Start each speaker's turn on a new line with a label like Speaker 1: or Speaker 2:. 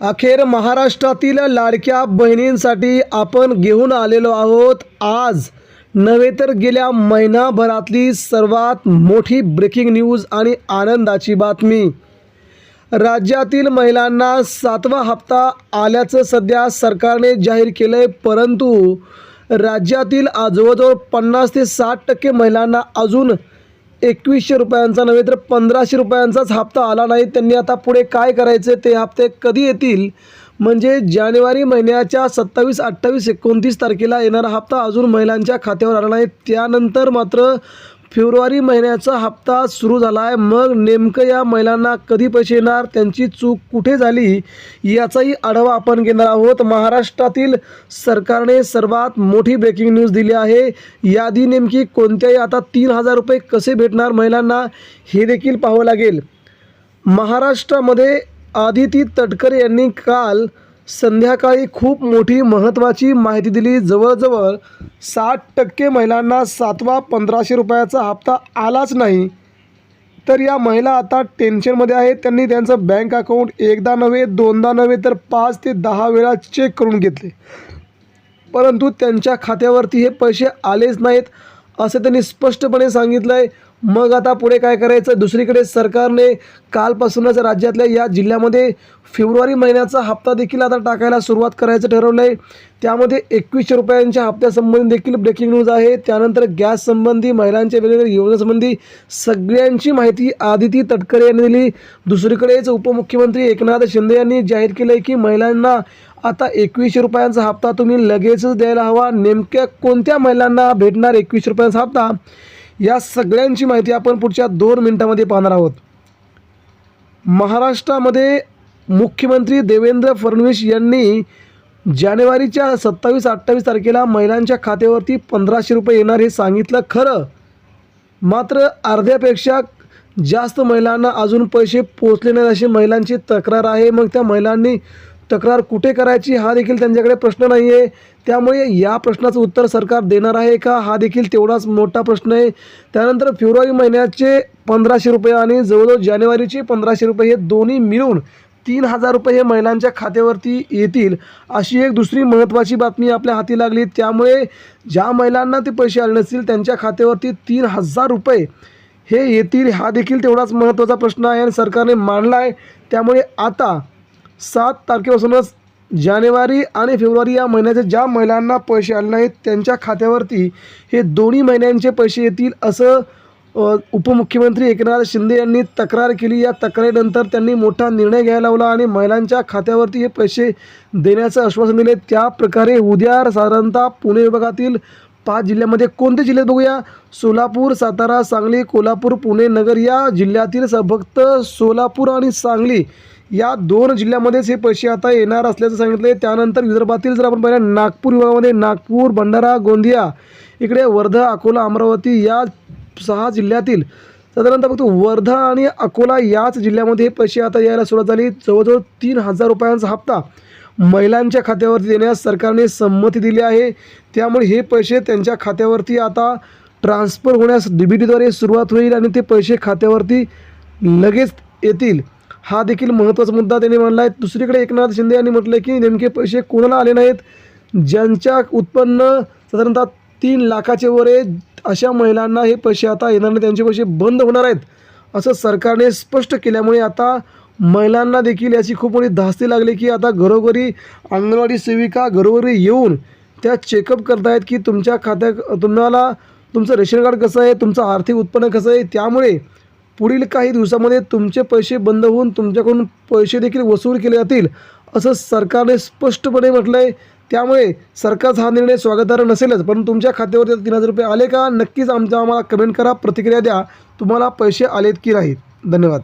Speaker 1: अखेर महाराष्ट्रातील लाडक्या बहिणींसाठी आपण घेऊन आलेलो आहोत. आज नव्हे तर गेल्या महिनाभरातली सर्वात मोठी ब्रेकिंग न्यूज आणि आनंदाची बातमी. राज्यातील महिलांना सातवा हप्ता आल्याचं सध्या सरकारने जाहीर केलं आहे परंतु राज्यातील जवळजवळ पन्नास ते साठ टक्के महिलांना अजून एकवीसशे रुपयांचा नव्हे तर पंधराशे रुपयांचाच हप्ता आला नाही. त्यांनी आता पुढे काय करायचे? ते हप्ते कधी येतील? म्हणजे जानेवारी महिन्याच्या सत्तावीस अठ्ठावीस एकोणतीस तारखेला येणारा हप्ता अजून महिलांच्या खात्यावर आला नाही. त्यानंतर मात्र फेब्रुवारी महिन्याचा हप्ता सुरू झाला आहे मग नेमकं या महिलांना कधी पैसे येणार? त्यांची चूक कुठे झाली? याचाही आढावा आपण घेणार आहोत. महाराष्ट्रातील सरकारने सर्वात मोठी ब्रेकिंग न्यूज दिली आहे. यादी नेमकी कोणत्याही आता तीन हजार रुपये कसे भेटणार महिलांना हे देखील पाहावं लागेल. महाराष्ट्रामध्ये आदिती तटकरे यांनी काल संध्याकाळी खूप मोठी महत्त्वाची माहिती दिली. जवळजवळ साठ टक्के महिलांना सातवा पंधराशे रुपयाचा हप्ता आलाच नाही. तर या महिला आता टेन्शनमध्ये आहेत. त्यांनी त्यांचं बँक अकाउंट एकदा नव्हे दोनदा नव्हे तर पाच ते दहा वेळा चेक करून घेतले. परंतु त्यांच्या खात्यावरती हे पैसे आलेच नाहीत असं त्यांनी स्पष्टपणे सांगितलं आहे मग आता पुढे काय करायचं? दुसरीकडे सरकारने कालपासूनच राज्यातल्या या जिल्ह्यामध्ये फेब्रुवारी महिन्याचा हप्ता देखील आता टाकायला सुरुवात करायचं ठरवलं आहे त्यामध्ये एकवीसशे रुपयांच्या हप्त्यासंबंधी देखील ब्रेकिंग न्यूज आहे. त्यानंतर गॅस संबंधी महिलांच्या वेगवेगळ्या योजनेसंबंधी सगळ्यांची माहिती आदिती तटकरे यांनी दिली. दुसरीकडेच उपमुख्यमंत्री एकनाथ शिंदे यांनी जाहीर केलं आहे की महिलांना आता एकवीसशे रुपयांचा हप्ता तुम्ही लगेचच द्यायला हवा. नेमक्या कोणत्या महिलांना भेटणार एकवीसशे रुपयांचा हप्ता? या सगळ्यांची माहिती आपण पुढच्या दोन मिनटामध्ये पाहणार आहोत. महाराष्ट्रामध्ये मुख्यमंत्री देवेंद्र फडणवीस यांनी जानेवारीच्या सत्तावीस अठ्ठावीस तारखेला महिलांच्या खात्यावरती पंधराशे रुपये येणार हे सांगितलं खरं. मात्र अर्ध्यापेक्षा जास्त महिलांना अजून पैसे पोचले नाहीत अशी महिलांची तक्रार आहे. मग त्या महिलांनी तक्रार कुठे करायची हा देखील त्यांच्याकडे प्रश्न नाही आहे त्यामुळे या प्रश्नाचं उत्तर सरकार देणार आहे का? हा देखील तेवढाच मोठा प्रश्न आहे. त्यानंतर फेब्रुवारी महिन्याचे पंधराशे रुपये आणि जवळजवळ जानेवारीचे पंधराशे रुपये हे दोन्ही मिळून तीन हजार रुपये हे महिलांच्या खात्यावरती येतील अशी एक दुसरी महत्त्वाची बातमी आपल्या हाती लागली. त्यामुळे ज्या महिलांना ते पैसे आले नसतील त्यांच्या खात्यावरती तीन हजार रुपये हे येतील हा देखील तेवढाच महत्त्वाचा प्रश्न आहे आणि सरकारने मांडला आहे त्यामुळे आता सात तारखेपासूनच जानेवारी आणि फेब्रुवारी या महिन्याचे ज्या महिलांना पैसे आले नाहीत त्यांच्या खात्यावरती हे दोन्ही महिन्यांचे पैसे येतील असं उपमुख्यमंत्री एकनाथ शिंदे यांनी तक्रार केली. या तक्रारीनंतर त्यांनी मोठा निर्णय घ्यायला लावला आणि महिलांच्या खात्यावरती हे पैसे देण्याचं आश्वासन दिले. त्याप्रकारे उद्या साधारणतः पुणे विभागातील पाच जिल्ह्यामध्ये कोणते जिल्हे बघूया? सोलापूर सातारा सांगली कोल्हापूर पुणे नगर या जिल्ह्यातील फक्त सोलापूर आणि सांगली या दोन जिल्ह्यामध्येच हे पैसे आता येणार असल्याचं सांगितले त्यानंतर विदर्भातील जर आपण पाहिलं नागपूर विभागामध्ये नागपूर भंडारा गोंदिया इकडे वर्धा अकोला अमरावती या सहा जिल्ह्यातील साधारणतः फक्त वर्धा आणि अकोला याच जिल्ह्यामध्ये हे पैसे आता यायला सुरुवात झाली. जवळजवळ तीन हजार रुपयांचा हप्ता महिलांच्या खात्यावरती देण्यास सरकारने संमती दिली आहे. त्यामुळे हे पैसे त्यांच्या खात्यावरती आता ट्रान्सफर होण्यास डी बी टीद्वारे सुरुवात होईल आणि ते पैसे खात्यावरती लगेच येतील. हा देखील महत्त्वाचा मुद्दा त्यांनी मांडला आहे दुसरीकडे एकनाथ शिंदे यांनी म्हटलं की नेमके पैसे कोणाला आले नाहीत? ज्यांच्या उत्पन्न साधारणतः तीन लाखाचे वर आहे अशा महिलांना हे पैसे आता येणार नाही त्यांचे पैसे बंद होणार आहेत असं सरकारने स्पष्ट केल्यामुळे आता महिलांना देखील याची खूप मोठी धास्ती लागली की आता घरोघरी अंगणवाडी सेविका घरोघरी येऊन त्या चेकअप करतायत की तुमच्या खात्या तुम्हाला तुमचं रेशन कार्ड कसं आहे तुमचं आर्थिक उत्पन्न कसं आहे त्यामुळे पुढील काही दिवसामध्ये तुमचे पैसे बंद होऊन तुमच्याकडून पैसे देखील वसूल केले जातील असं सरकारने स्पष्टपणे म्हटलं आहे त्यामुळे सरकारचा हा निर्णय स्वागतार्ह नसेलच पण तुमच्या खात्यावरती तीन हजार रुपये आले का? नक्कीच आमच्या आम्हाला कमेंट करा प्रतिक्रिया द्या. तुम्हाला पैसे आलेत की नाहीत? धन्यवाद.